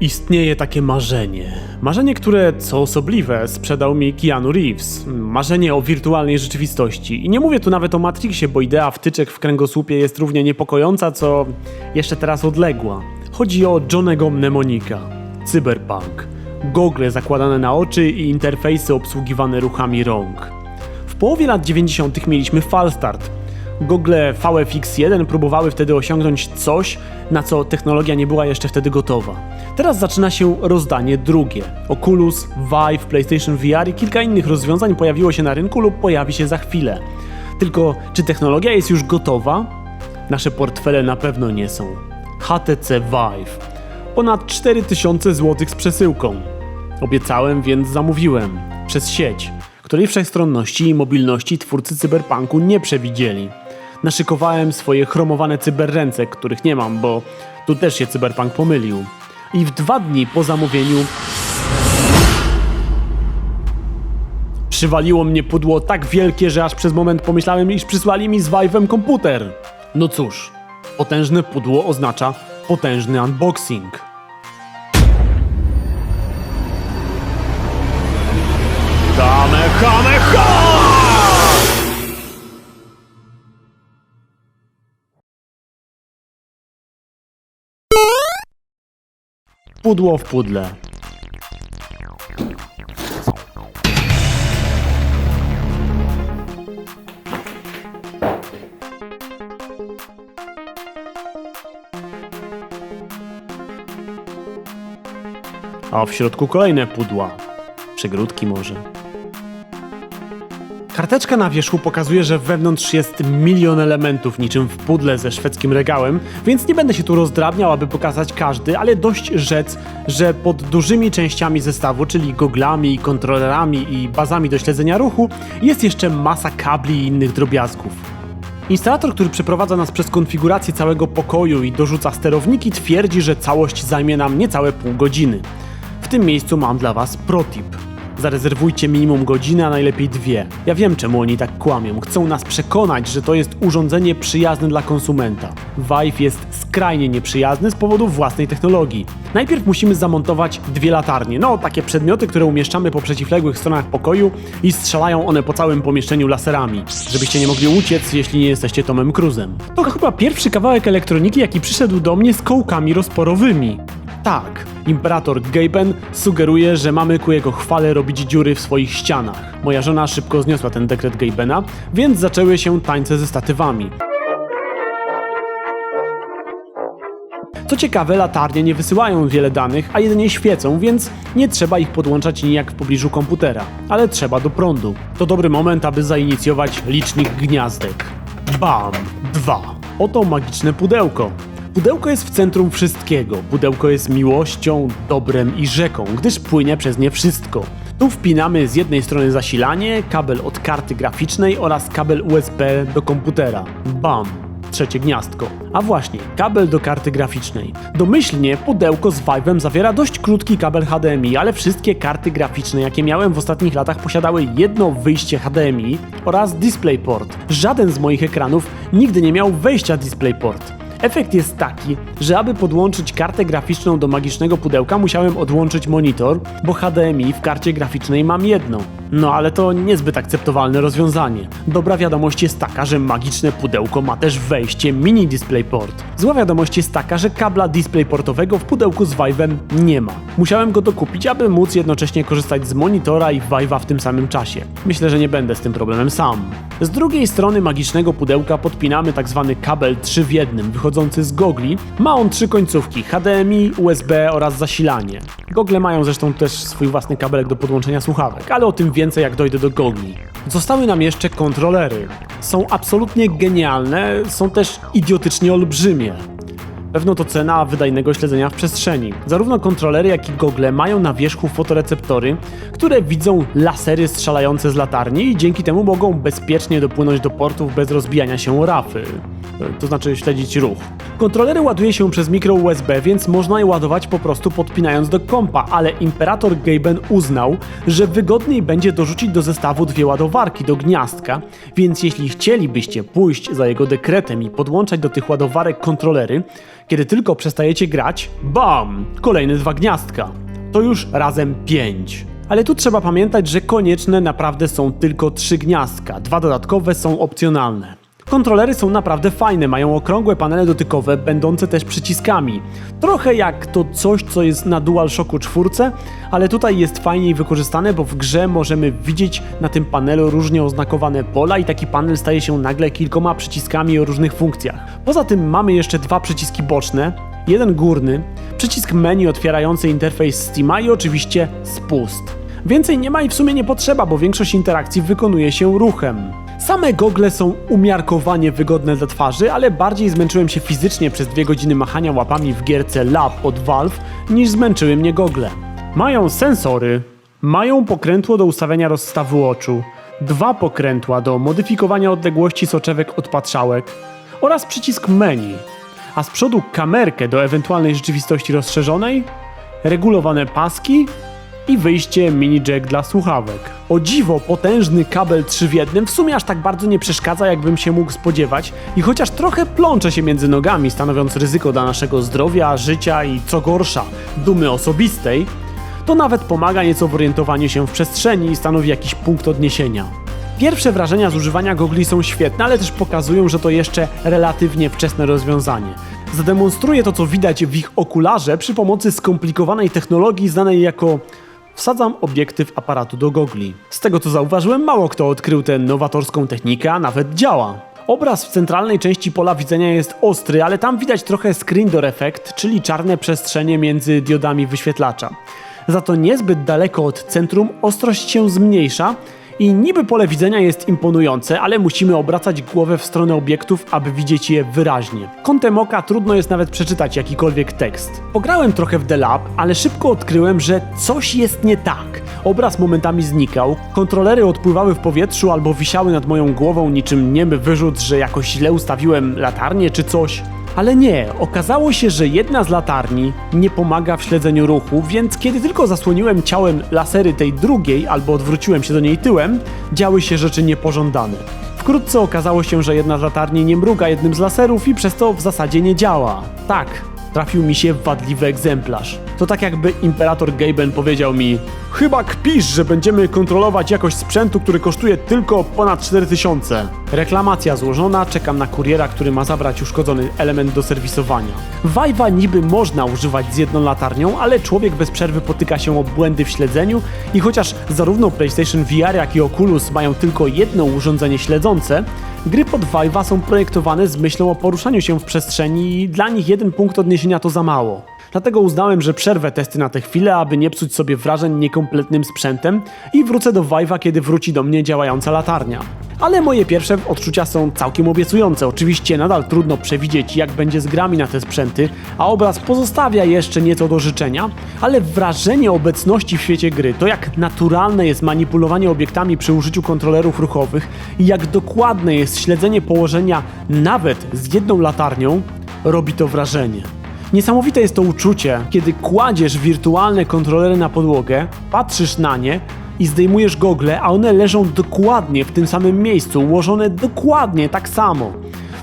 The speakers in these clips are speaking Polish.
Istnieje takie marzenie. Marzenie, które, co osobliwe, sprzedał mi Keanu Reeves. Marzenie o wirtualnej rzeczywistości. I nie mówię tu nawet o Matrixie, bo idea wtyczek w kręgosłupie jest równie niepokojąca, co jeszcze teraz odległa. Chodzi o Johnego Mnemonika. Cyberpunk. Gogle zakładane na oczy i interfejsy obsługiwane ruchami rąk. W połowie lat 90. mieliśmy Falstart. Google VFX1 próbowały wtedy osiągnąć coś, na co technologia nie była jeszcze wtedy gotowa. Teraz zaczyna się rozdanie drugie. Oculus, Vive, PlayStation VR i kilka innych rozwiązań pojawiło się na rynku lub pojawi się za chwilę. Tylko czy technologia jest już gotowa? Nasze portfele na pewno nie są. HTC Vive. Ponad 4000 zł z przesyłką. Obiecałem, więc zamówiłem. Przez sieć, której wszechstronności i mobilności twórcy cyberpunku nie przewidzieli. Naszykowałem swoje chromowane cyberręce, których nie mam, bo tu też się cyberpunk pomylił. I w dwa dni po zamówieniu przywaliło mnie pudło tak wielkie, że aż przez moment pomyślałem, iż przysłali mi z Vive'em komputer. No cóż, potężne pudło oznacza potężny unboxing. Kamehameha! Pudło w pudle. A w środku kolejne pudła. Przegródki może. Karteczka na wierzchu pokazuje, że wewnątrz jest milion elementów, niczym w pudle ze szwedzkim regałem, więc nie będę się tu rozdrabniał, aby pokazać każdy, ale dość rzec, że pod dużymi częściami zestawu, czyli goglami, kontrolerami i bazami do śledzenia ruchu, jest jeszcze masa kabli i innych drobiazgów. Instalator, który przeprowadza nas przez konfigurację całego pokoju i dorzuca sterowniki, twierdzi, że całość zajmie nam niecałe pół godziny. W tym miejscu mam dla Was protip. Zarezerwujcie minimum godzinę, a najlepiej dwie. Ja wiem, czemu oni tak kłamią. Chcą nas przekonać, że to jest urządzenie przyjazne dla konsumenta. Vive jest skrajnie nieprzyjazny z powodu własnej technologii. Najpierw musimy zamontować dwie latarnie. No, takie przedmioty, które umieszczamy po przeciwległych stronach pokoju i strzelają one po całym pomieszczeniu laserami. Żebyście nie mogli uciec, jeśli nie jesteście Tomem Cruzem. To chyba pierwszy kawałek elektroniki, jaki przyszedł do mnie z kołkami rozporowymi. Tak, imperator Gaben sugeruje, że mamy ku jego chwale robić dziury w swoich ścianach. Moja żona szybko zniosła ten dekret Gabena, więc zaczęły się tańce ze statywami. Co ciekawe, latarnie nie wysyłają wiele danych, a jedynie świecą, więc nie trzeba ich podłączać nijak w pobliżu komputera, ale trzeba do prądu. To dobry moment, aby zainicjować licznik gniazdek. Bam! Dwa. Oto magiczne pudełko. Pudełko jest w centrum wszystkiego. Pudełko jest miłością, dobrem i rzeką, gdyż płynie przez nie wszystko. Tu wpinamy z jednej strony zasilanie, kabel od karty graficznej oraz kabel USB do komputera. Bam! Trzecie gniazdko. A właśnie, kabel do karty graficznej. Domyślnie pudełko z Vive'em zawiera dość krótki kabel HDMI, ale wszystkie karty graficzne, jakie miałem w ostatnich latach, posiadały jedno wyjście HDMI oraz DisplayPort. Żaden z moich ekranów nigdy nie miał wejścia DisplayPort. Efekt jest taki, że aby podłączyć kartę graficzną do magicznego pudełka, musiałem odłączyć monitor, bo HDMI w karcie graficznej mam jedno. No ale to niezbyt akceptowalne rozwiązanie. Dobra wiadomość jest taka, że magiczne pudełko ma też wejście mini DisplayPort. Zła wiadomość jest taka, że kabla DisplayPortowego w pudełku z Vive'em nie ma. Musiałem go dokupić, aby móc jednocześnie korzystać z monitora i Vive'a w tym samym czasie. Myślę, że nie będę z tym problemem sam. Z drugiej strony magicznego pudełka podpinamy tzw. kabel 3 w jednym, wychodzący z gogli. Ma on trzy końcówki: HDMI, USB oraz zasilanie. Gogle mają zresztą też swój własny kabelek do podłączenia słuchawek, ale o tym więcej jak dojdę do gogli. Zostały nam jeszcze kontrolery. Są absolutnie genialne, są też idiotycznie olbrzymie. Pewno to cena wydajnego śledzenia w przestrzeni. Zarówno kontrolery, jak i gogle mają na wierzchu fotoreceptory, które widzą lasery strzelające z latarni i dzięki temu mogą bezpiecznie dopłynąć do portów bez rozbijania się rafy. To znaczy śledzić ruch. Kontrolery ładuje się przez mikro USB, więc można je ładować po prostu podpinając do kompa, ale Imperator Gaben uznał, że wygodniej będzie dorzucić do zestawu dwie ładowarki do gniazdka, więc jeśli chcielibyście pójść za jego dekretem i podłączać do tych ładowarek kontrolery, kiedy tylko przestajecie grać, bam! Kolejne dwa gniazdka. To już razem pięć. Ale tu trzeba pamiętać, że konieczne naprawdę są tylko trzy gniazdka, dwa dodatkowe są opcjonalne. Kontrolery są naprawdę fajne, mają okrągłe panele dotykowe, będące też przyciskami. Trochę jak to coś, co jest na DualShocku 4, ale tutaj jest fajniej wykorzystane, bo w grze możemy widzieć na tym panelu różnie oznakowane pola i taki panel staje się nagle kilkoma przyciskami o różnych funkcjach. Poza tym mamy jeszcze dwa przyciski boczne, jeden górny, przycisk menu otwierający interfejs Steama i oczywiście spust. Więcej nie ma i w sumie nie potrzeba, bo większość interakcji wykonuje się ruchem. Same gogle są umiarkowanie wygodne dla twarzy, ale bardziej zmęczyłem się fizycznie przez dwie godziny machania łapami w gierce Lab od Valve, niż zmęczyły mnie gogle. Mają sensory, mają pokrętło do ustawiania rozstawu oczu, dwa pokrętła do modyfikowania odległości soczewek od patrzałek oraz przycisk menu, a z przodu kamerkę do ewentualnej rzeczywistości rozszerzonej, regulowane paski i wyjście mini jack dla słuchawek. O dziwo, potężny kabel 3 w jednym w sumie aż tak bardzo nie przeszkadza, jakbym się mógł spodziewać i chociaż trochę plącze się między nogami, stanowiąc ryzyko dla naszego zdrowia, życia i co gorsza, dumy osobistej, to nawet pomaga nieco w orientowaniu się w przestrzeni i stanowi jakiś punkt odniesienia. Pierwsze wrażenia z używania gogli są świetne, ale też pokazują, że to jeszcze relatywnie wczesne rozwiązanie. Zademonstruję to, co widać w ich okularze przy pomocy skomplikowanej technologii znanej jako wsadzam obiektyw aparatu do gogli. Z tego co zauważyłem, mało kto odkrył tę nowatorską technikę, a nawet działa. Obraz w centralnej części pola widzenia jest ostry, ale tam widać trochę screen door effect, czyli czarne przestrzenie między diodami wyświetlacza. Za to niezbyt daleko od centrum ostrość się zmniejsza i niby pole widzenia jest imponujące, ale musimy obracać głowę w stronę obiektów, aby widzieć je wyraźnie. Kątem oka trudno jest nawet przeczytać jakikolwiek tekst. Pograłem trochę w The Lab, ale szybko odkryłem, że coś jest nie tak. Obraz momentami znikał, kontrolery odpływały w powietrzu albo wisiały nad moją głową niczym niemy wyrzut, że jakoś źle ustawiłem latarnię czy coś. Ale nie, okazało się, że jedna z latarni nie pomaga w śledzeniu ruchu, więc kiedy tylko zasłoniłem ciałem lasery tej drugiej albo odwróciłem się do niej tyłem, działy się rzeczy niepożądane. Wkrótce okazało się, że jedna z latarni nie mruga jednym z laserów i przez to w zasadzie nie działa. Tak, trafił mi się wadliwy egzemplarz. To tak jakby imperator Gaben powiedział mi Chyba kpisz, że będziemy kontrolować jakość sprzętu, który kosztuje tylko ponad 4000. Reklamacja złożona, czekam na kuriera, który ma zabrać uszkodzony element do serwisowania. Vive'a niby można używać z jedną latarnią, ale człowiek bez przerwy potyka się o błędy w śledzeniu i chociaż zarówno PlayStation VR jak i Oculus mają tylko jedno urządzenie śledzące, gry pod Vive'a są projektowane z myślą o poruszaniu się w przestrzeni i dla nich jeden punkt odniesienia to za mało. Dlatego uznałem, że przerwę testy na tę chwilę, aby nie psuć sobie wrażeń niekompletnym sprzętem i wrócę do Vive'a, kiedy wróci do mnie działająca latarnia. Ale moje pierwsze odczucia są całkiem obiecujące. Oczywiście nadal trudno przewidzieć, jak będzie z grami na te sprzęty, a obraz pozostawia jeszcze nieco do życzenia, ale wrażenie obecności w świecie gry, to jak naturalne jest manipulowanie obiektami przy użyciu kontrolerów ruchowych i jak dokładne jest śledzenie położenia nawet z jedną latarnią, robi to wrażenie. Niesamowite jest to uczucie, kiedy kładziesz wirtualne kontrolery na podłogę, patrzysz na nie i zdejmujesz gogle, a one leżą dokładnie w tym samym miejscu, ułożone dokładnie tak samo.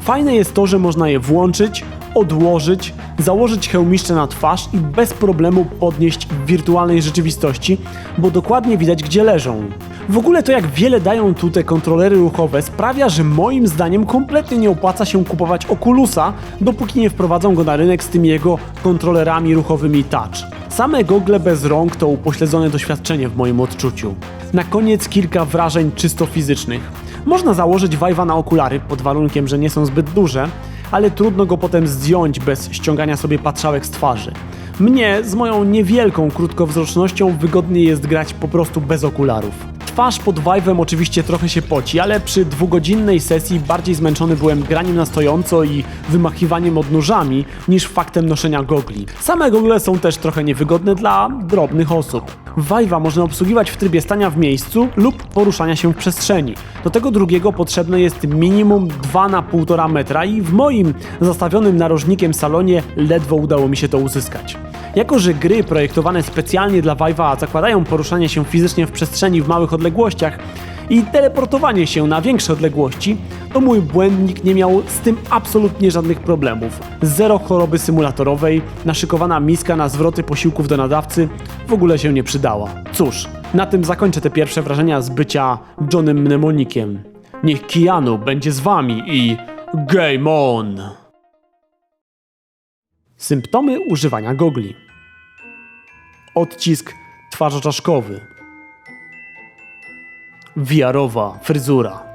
Fajne jest to, że można je włączyć, odłożyć, założyć hełmiszcze na twarz i bez problemu podnieść w wirtualnej rzeczywistości, bo dokładnie widać gdzie leżą. W ogóle to jak wiele dają tu te kontrolery ruchowe sprawia, że moim zdaniem kompletnie nie opłaca się kupować Oculusa, dopóki nie wprowadzą go na rynek z tymi jego kontrolerami ruchowymi touch. Same gogle bez rąk to upośledzone doświadczenie w moim odczuciu. Na koniec kilka wrażeń czysto fizycznych. Można założyć Vive'a na okulary pod warunkiem, że nie są zbyt duże, ale trudno go potem zdjąć bez ściągania sobie patrzałek z twarzy. Mnie z moją niewielką krótkowzrocznością wygodniej jest grać po prostu bez okularów. Twarz pod Vive'em oczywiście trochę się poci, ale przy dwugodzinnej sesji bardziej zmęczony byłem graniem na stojąco i wymachiwaniem odnóżami niż faktem noszenia gogli. Same gogle są też trochę niewygodne dla drobnych osób. Vive'a można obsługiwać w trybie stania w miejscu lub poruszania się w przestrzeni. Do tego drugiego potrzebne jest minimum 2 na 1,5 metra i w moim zastawionym narożnikiem salonie ledwo udało mi się to uzyskać. Jako, że gry projektowane specjalnie dla Vive'a zakładają poruszanie się fizycznie w przestrzeni w małych odległościach i teleportowanie się na większe odległości, to mój błędnik nie miał z tym absolutnie żadnych problemów. Zero choroby symulatorowej, naszykowana miska na zwroty posiłków do nadawcy w ogóle się nie przydała. Cóż, na tym zakończę te pierwsze wrażenia z bycia Johnem Mnemonikiem. Niech Keanu będzie z wami i game on! Symptomy używania gogli. Odcisk twarzoczaszkowy. Wiarowa fryzura.